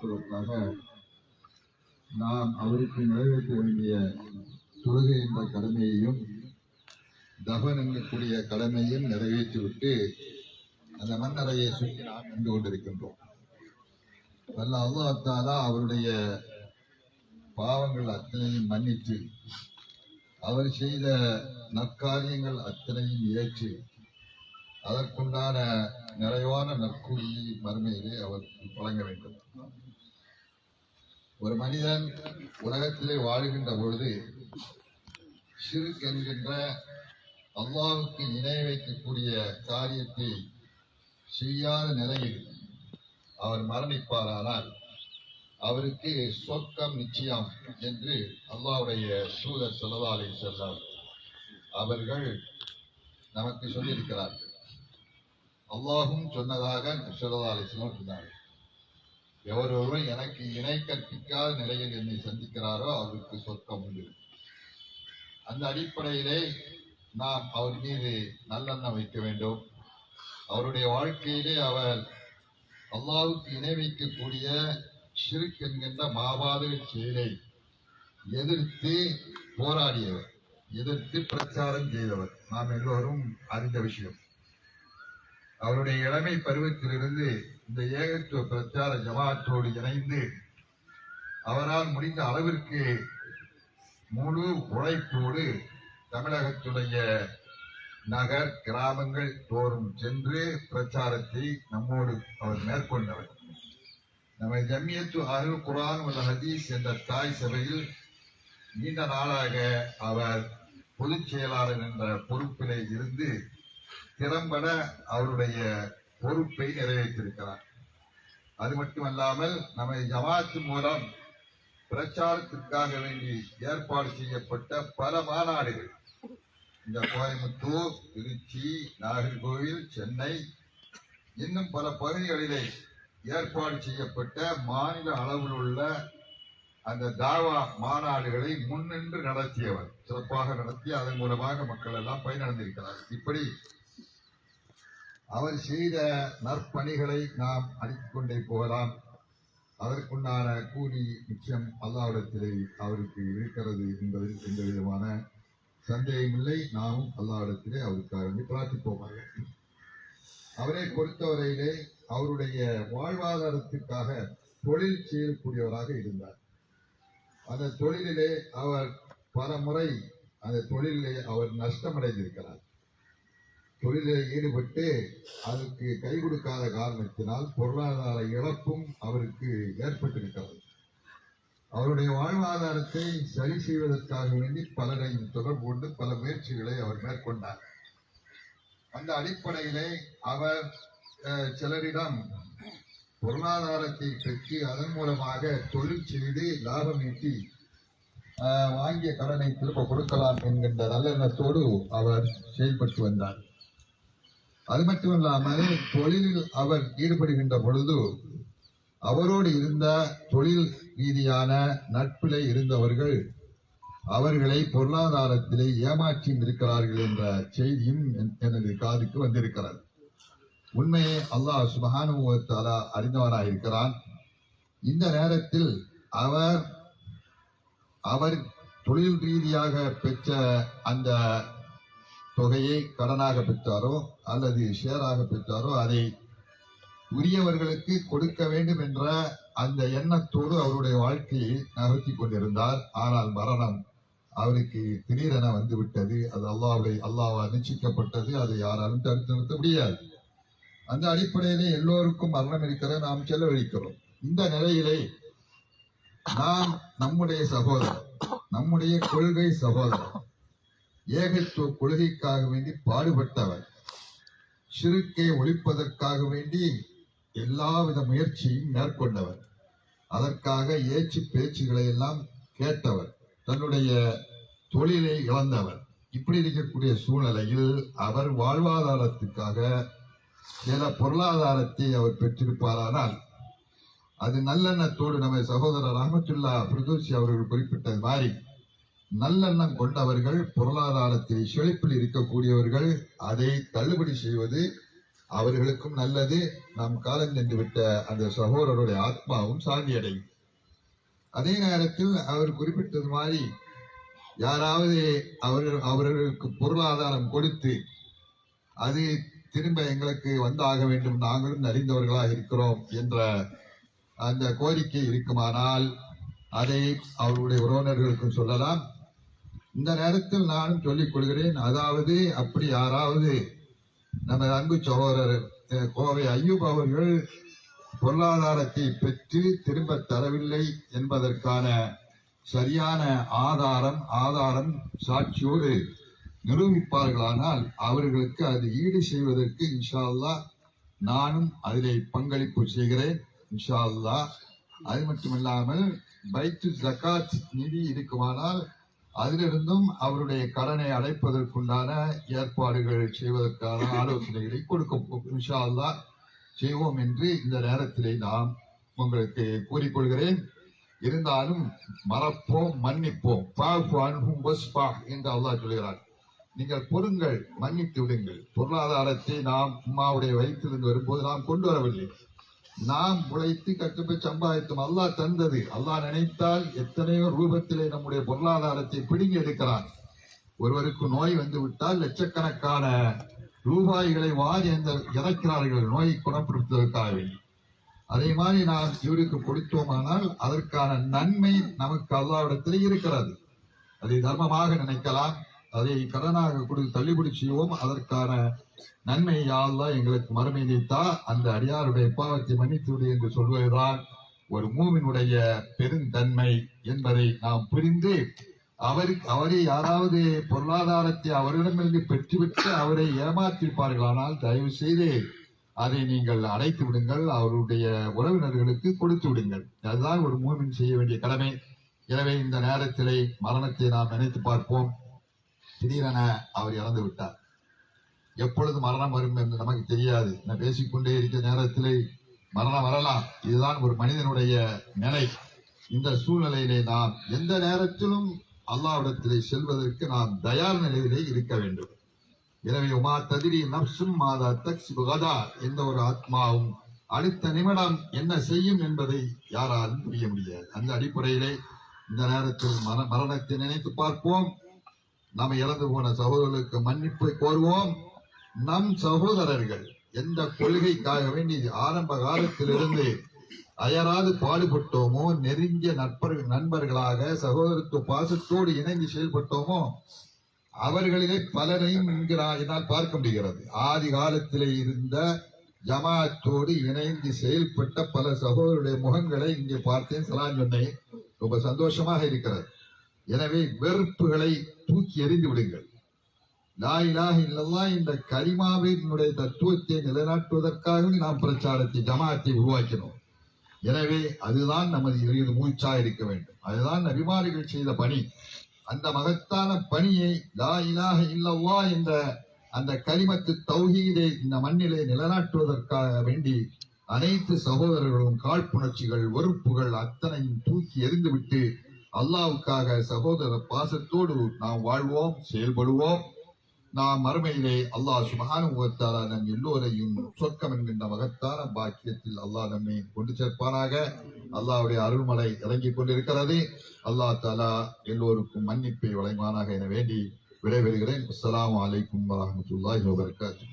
கொடுப்பதற்காக நாம் அவருக்கு நிறைவேற்ற வேண்டிய தொழுகை என்ற கடமையையும் தபன் என்கக்கூடிய கடமையும் நிறைவேற்றிவிட்டு அந்த மன்னரையை சுற்றி நாம் நின்று கொண்டிருக்கின்றோம். வல்ல அல்லாஹ் அவருடைய பாவங்கள் அத்தனையும் மன்னித்து அவர் செய்த நற்காரியங்கள் அத்தனையும் ஏற்று அதற்குண்டான நிறைவான நற்கூலியை மறுமையிலே அவர் வழங்க வேண்டும். ஒரு மனிதன் உலகத்திலே வாழுகின்ற பொழுது ஷிர்க் என்கின்ற அல்லாவுக்கு இணை வைக்கக்கூடிய காரியத்தை செய்யாத நிலையில் அவர் மரணிப்பாரானால் அவருக்கு சொர்க்கம் நிச்சயம் என்று அல்லாவுடைய சூழல் செலவாலை செல்லம் அவர்கள் நமக்கு சொல்லியிருக்கிறார்கள். அல்லாஹும் சொன்னதாக செலவாலை செல்லம் சொன்னார்கள். எவர் ஒருவர் எனக்கு இணை கற்பிக்காத நிலையில் என்னை சந்திக்கிறாரோ அவருக்கு சொர்க்கம் உண்டு. அந்த அடிப்படையிலே நாம் அவர் மீது நல்லெண்ணம் வைக்க வேண்டும். அவருடைய வாழ்க்கையிலே அவர் அல்லாவுக்கு இணை வைக்கக்கூடிய ஷிருக் என்கின்ற மாபாதக செயலை எதிர்த்து போராடியவர் எதிர்த்து பிரச்சாரம் செய்தவர். நாம் எல்லோரும் அறிந்த விஷயம். அவருடைய இளமை பருவத்திலிருந்து இந்த ஏகத்துவ பிரச்சார ஜமாத்தோடு இணைந்து அவரால் முடிந்த அளவிற்கு முழு உழைப்போடு தமிழகத்துடைய நகர் கிராமங்கள் தோறும் சென்று பிரச்சாரத்தை நம்மோடு அவர் மேற்கொண்டவர். நம்ம ஜம்மியத்து அருள் குரான் உல் ஹதீஸ் என்ற தாய் சபையில் நீண்ட நாளாக அவர் பொதுச் செயலாளர் என்ற பொறுப்பிலே இருந்து திறம்பட அவருடைய பொறுப்பை நிறைவேற்றிருக்கிறார். அது மட்டுமல்லாமல் நமது ஜமாத்து மூலம் பிரச்சாரத்திற்காக வேண்டி ஏற்பாடு செய்யப்பட்ட பல மாநாடுகள். இந்த கோயம்புத்தூர் திருச்சி நாகர்கோவில் சென்னை இன்னும் பல பகுதிகளிலே ஏற்பாடு செய்யப்பட்ட மாநில அளவில் உள்ள அந்த தாவா மாநாடுகளை முன்னின்று நடத்தியவர். சிறப்பாக நடத்தி அதன் மூலமாக மக்கள் எல்லாம் பயனடைந்திருக்கிறார் இப்படி அவர் செய்த நற்பணிகளை நாம் அடுக்கிக் கொண்டே போகலாம். அதற்குண்டான கூலி நிச்சயம் அல்லாவிடத்திலே அவருக்கு இருக்கிறது என்பதில் எந்த விதமான சந்தேகமில்லை. நாமும் அல்லாவிடத்திலே அவருக்காக வேண்டி பிரார்த்திப்போமாக. அவரை பொறுத்தவரையிலே அவருடைய வாழ்வாதாரத்திற்காக தொழில் செய்யக்கூடியவராக இருந்தார். அந்த தொழிலிலே அவர் பல முறை அந்த தொழிலிலே அவர் நஷ்டமடைந்திருக்கிறார். தொழிலில் ஈடுபட்டு அதற்கு கை கொடுக்காத காரணத்தினால் பொருளாதார இழப்பும் அவருக்கு ஏற்பட்டிருக்கிறது அவருடைய வாழ்வாதாரத்தை சரி செய்வதற்காக வேண்டி பலரையும் தொடர்பு கொண்டு பல முயற்சிகளை அவர் மேற்கொண்டார். அந்த அடிப்படையிலே அவர் அஹ், சிலரிடம் பொருளாதாரத்தை பெற்று அதன் மூலமாக தொழில் செய்து லாபம் ஈட்டி அஹ், வாங்கிய கடனை திரும்ப கொடுக்கலாம் என்கின்ற நல்லெண்ணத்தோடு அவர் செயல்பட்டு வந்தார். அது மட்டுமல்லாமல் தொழிலில் அவர் ஈடுபடுகின்ற பொழுது அவரோடு இருந்த தொழில் ரீதியான நட்பிலே இருந்தவர்கள் அவர்களை பொருளாதாரத்திலே ஏமாற்றி இருக்கிறார்கள் என்ற செய்தியும் என்- எனது காதுக்கு வந்திருக்கிறது. உண்மையை அல்லாஹ் சுபஹானுவத்தாலா அறிந்தவராக இருக்கிறான் இந்த நேரத்தில் அவர் அவர் தொழில் ரீதியாக பெற்ற அந்த தொகையை கடனாக பெற்றாரோ அல்லது ஷேராக பெற்றாரோ அதை உரியவர்களுக்கு கொடுக்க வேண்டும் என்ற அந்த எண்ணத்தோடு அவருடைய வாழ்க்கையை நகர்த்தி கொண்டிருந்தார். ஆனால் மரணம் அவருக்கு திடீரென வந்து விட்டது அது அல்லாவுடைய அல்லாவால் நிச்சயிக்கப்பட்டது. அதை யாராலும் தடுத்து நிறுத்த முடியாது. அந்த அடிப்படையிலே எல்லோருக்கும் மரணம் இருக்கிற நாம் செலவழிக்கிறோம். இந்த நிலையிலே நாம் நம்முடைய சகோதரர் நம்முடைய கொள்கை சகோதரர் ஏகத்துவ கொள்கைக்காக வேண்டி பாடுபட்டவர். சிறுக்கை ஒழிப்பதற்காக வேண்டி எல்லாவித முயற்சியும் மேற்கொண்டவர். அதற்காக ஏச்சு பேச்சுகளை எல்லாம் கேட்டவர். தன்னுடைய தொழிலை இழந்தவர். இப்படி இருக்கக்கூடிய சூழ்நிலையில் அவர் வாழ்வாதாரத்துக்காக சில பொருளாதாரத்தை அவர் பெற்றிருப்பாரானால் அது நல்லெண்ணத்தோடு நம்ம சகோதரர் ரஹமத்துல்லா பிரதோஷி அவர்கள் குறிப்பிட்டது மாதிரி நல்லெண்ணம் கொண்டவர்கள் பொருளாதாரத்தில் செழிப்பில் இருக்கக்கூடியவர்கள் அதை தள்ளுபடி செய்வது அவர்களுக்கும் நல்லது. நாம் காலம் சென்று விட்ட அந்த சகோதரருடைய ஆத்மாவும் சாந்தியடையும். அதே நேரத்தில் அவர் குறிப்பிட்டது மாதிரி யாராவது அவர்கள் அவர்களுக்கு பொருளாதாரம் கொடுத்து அது திரும்ப எங்களுக்கு வந்தாக வேண்டும் நாங்களும் அறிந்தவர்களாக இருக்கிறோம் என்ற அந்த கோரிக்கை இருக்குமானால் அதை அவருடைய உறவினர்களுக்கும் சொல்லலாம். இந்த நேரத்தில் நானும் சொல்லிக் கொள்கிறேன் அதாவது அப்படி யாராவது நமது அன்பு சகோதரர் கோவை ஐயூப் அவர்கள் பொருளாதாரத்தை பெற்று திரும்ப தரவில்லை என்பதற்கான சரியான ஆதாரம் ஆதாரம் சாட்சியோடு நிரூபிப்பார்களானால் அவர்களுக்கு அது ஈடு செய்வதற்கு இன்ஷா அல்லாஹ் நானும் அதிலே பங்களிப்பு செய்கிறேன் இன்ஷா அல்லாஹ் அது மட்டுமில்லாமல் பைத்து ஜக்காத் நிதி இருக்குமானால் அதிலிருந்தும் அவருடைய கடனை அடைப்பதற்குண்டான ஏற்பாடுகள் செய்வதற்கான ஆலோசனைகளை கொடுக்க இன்ஷா செய்வோம் என்று இந்த நேரத்திலே நாம் உங்களுக்கு கூறிக்கொள்கிறேன். இருந்தாலும் மறப்போம் மன்னிப்போம். பாஃபு என்று அல்லாஹ் சொல்கிறார். நீங்கள் பொறுங்கள் மன்னித்து விடுங்கள். பொருளாதாரத்தை நாம் உம்மாவுடைய வயிற்றிலிருந்து வரும்போது நாம் கொண்டு வரவில்லை. நாம் உழைத்து கட்டுப்பை சம்பாதித்தோம். அல்லாஹ் தந்தது. அல்லாஹ் நினைத்தால் எத்தனையோ ரூபத்திலே நம்முடைய பொருளாதாரத்தை பிடுங்கி எடுக்கிறான். ஒருவருக்கு நோய் வந்து விட்டால் லட்சக்கணக்கான ரூபாய்களை வாரி அந்த இறக்கிறார்கள். நோயை குணப்படுத்துவதற்காக வேண்டி. அதே மாதிரி நாம் இவருக்கு கொடுத்தோமானால் அதற்கான நன்மை நமக்கு அல்லாவிடத்தில் இருக்கிறது. அதை தர்மமாக நினைக்கலாம். அதை கடனாக கொடுத்து தள்ளுபடி செய்வோம் அதற்கான நன்மை யாழ்லாம் எங்களுக்கு மறுமையைத்தா அந்த அடியாருடைய பாவத்தை மன்னித்து என்று சொல்வதுதான் ஒரு மூவினுடைய பெருந்தன்மை என்பதை நாம் புரிந்து அவருக்கு அவரை யாராவது பொருளாதாரத்தை அவரிடமிருந்து பெற்றுவிட்டு அவரை ஏமாற்றிருப்பார்களானால் தயவு செய்து அதை நீங்கள் அடைத்து விடுங்கள் அவருடைய உறவினர்களுக்கு கொடுத்து விடுங்கள். அதுதான் ஒரு மூமின் செய்ய வேண்டிய கடமை. எனவே இந்த நேரத்திலே மரணத்தை நாம் நினைத்து பார்ப்போம். திடீரென அவர் இறந்து விட்டார் எப்பொழுது மரணம் வரும் என்று நமக்கு தெரியாது. நான் பேசிக்கொண்டே இருக்கிற நேரத்திலே மரணம் வரலாம். இதுதான் ஒரு மனிதனுடைய நிலை. இந்த சூழ்நிலையிலே நாம் எந்த நேரத்திலும் அல்லாவிடத்திலே செல்வதற்கு நாம் தயார் நிலையிலே இருக்க வேண்டும். எனவே உமா ததிரி நப்சும் மாதா தக்ஸ் புகதா எந்த ஒரு ஆத்மாவும் அடுத்த நிமிடம் என்ன செய்யும் என்பதை யாராலும் புரிய முடியாது. அந்த அடிப்படையிலே இந்த நேரத்தில் மர மரணத்தை நினைத்து பார்ப்போம். நாம் இறந்து போன சகோதரர்களுக்கு மன்னிப்பை கோருவோம். நம் சகோதரர்கள் எந்த கொள்கைக்காக வேண்டி ஆரம்ப காலத்திலிருந்து அயராது பாடுபட்டோமோ நெருங்கிய நட்பர்கள் நண்பர்களாக சகோதரத்து பாசத்தோடு இணைந்து செயல்பட்டோமோ அவர்களிலே பலரையும் என்னால் பார்க்க முடிகிறது. ஆதி காலத்திலே இருந்த ஜமாத்தோடு இணைந்து செயல்பட்ட பல சகோதரருடைய முகங்களை இங்கே பார்த்தேன் சலான் சொன்னேன். ரொம்ப சந்தோஷமாக இருக்கிறது. எனவே வெறுப்புகளை தூக்கி எறிந்து விடுங்கள். லா இல்லல்லா இல்லல்லாஹ் என்ற கரிமாவினுடைய தத்துவத்தை நிலைநாட்டுவதற்காக நாம் பிரச்சாரத்தை ஜமாத்தை உருவாக்கினோம். எனவே அதுதான் நமது இறுதி மூச்சா இருக்க வேண்டும். அதுதான் அபிமானிகள் செய்த பணி. அந்த மகத்தான பணியை லா இலாஹ இல்லல்லாஹ் என்ற அந்த கரிமத்து தௌஹீதை இந்த மண்ணிலே நிலநாட்டுவதற்காக வேண்டி அனைத்து சகோதரர்களும் காழ்ப்புணர்ச்சிகள் வெறுப்புகள் அத்தனையும் தூக்கி எறிந்துவிட்டு அல்லாவுக்காக சகோதர பாசத்தோடு நாம் வாழ்வோம் செயல்படுவோம். நாம் மறுமையிலே அல்லாஹ் சுபஹானுவத்தாலா நம் எல்லோரையும் சொர்க்கம் என்கின்ற மகத்தான பாக்கியத்தில் அல்லாஹ் நம்மை கொண்டு சேர்ப்பானாக. அல்லாஹுடைய அருள்மலை இறங்கிக் கொண்டிருக்கிறது. அல்லாஹ் தாலா எல்லோருக்கும் மன்னிப்பை வழங்குவானாக என வேண்டி விடைபெறுகிறேன். அஸ்ஸலாமு அலைக்கும் வரஹ்மத்துல்லாஹி வபரகாத்துஹு.